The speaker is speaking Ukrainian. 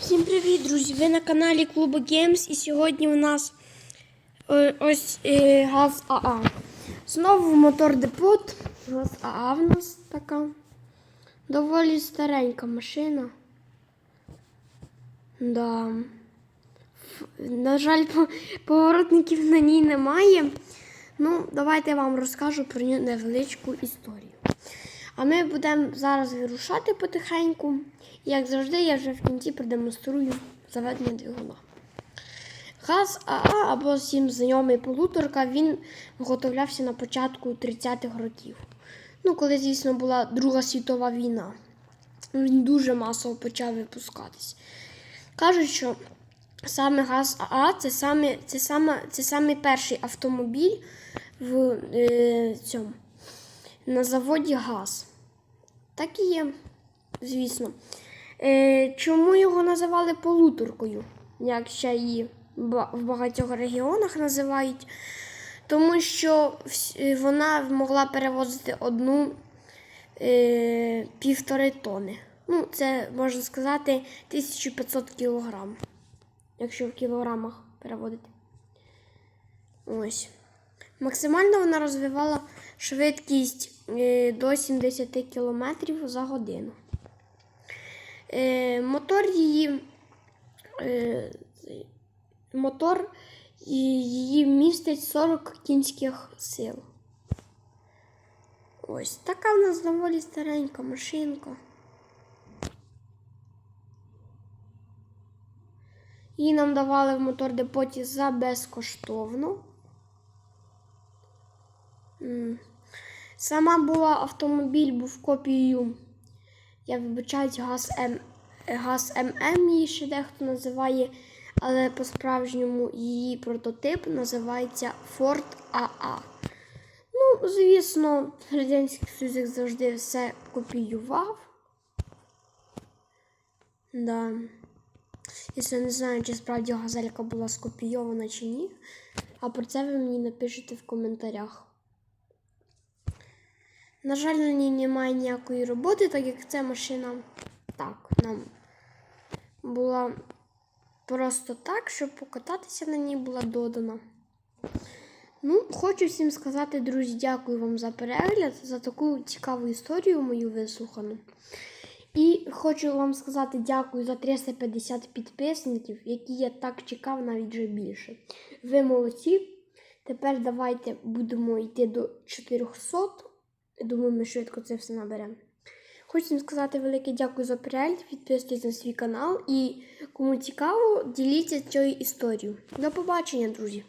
Всім привіт, друзі! Ви на каналі Клубу Games і сьогодні у нас е, ось е, газ АА. Знову мотор депот. Газ АА в нас така. Доволі старенька машина. Да. На жаль, по- поворотників на ній немає. Ну, давайте я вам розкажу про невеличку історію. А ми будемо зараз вирушати потихеньку. Як завжди, я вже в кінці продемонструю заведення двигуна. Газ АА або всім знайомий полуторка, він виготовлявся на початку 30-х років. Ну, коли, звісно, була Друга світова війна. Він дуже масово почав випускатись. Кажуть, що саме газ АА це саме, це саме, це саме перший автомобіль в е, цьому на заводі ГАЗ. Так і є, звісно. Е, чому його називали полуторкою, як ще її в багатьох регіонах називають? Тому що вона могла перевозити одну е, півтори тони. Ну, це можна сказати 1500 кілограм, якщо в кілограмах переводити. Ось. Максимально вона розвивала швидкість е, до 70 км за годину. Е, Мотор її е, мотор її містить 40 кінських сил. Ось така в нас доволі старенька машинка. Її нам давали в мотор депоті за безкоштовно. Сама була автомобіль, був копією. Я вибачаюсь, газ М. Газ ММ її ще дехто називає, але по-справжньому її прототип називається Ford AA. Ну, звісно, Радянський Союз завжди все копіював. Да. Я не знаю, чи справді газелька була скопійована чи ні. А про це ви мені напишете в коментарях. На жаль, на ній немає ніякої роботи, так як ця машина так нам була просто так, щоб покататися на ній була додана. Ну, хочу всім сказати, друзі, дякую вам за перегляд, за таку цікаву історію мою вислухану. І хочу вам сказати дякую за 350 підписників, які я так чекав навіть вже більше. Ви молодці. Тепер давайте будемо йти до 400. Думаю, ми швидко це все наберемо. Хочу вам сказати велике дякую за перегляд. Підписуйтесь на свій канал і кому цікаво, діліться цією історією. До побачення, друзі!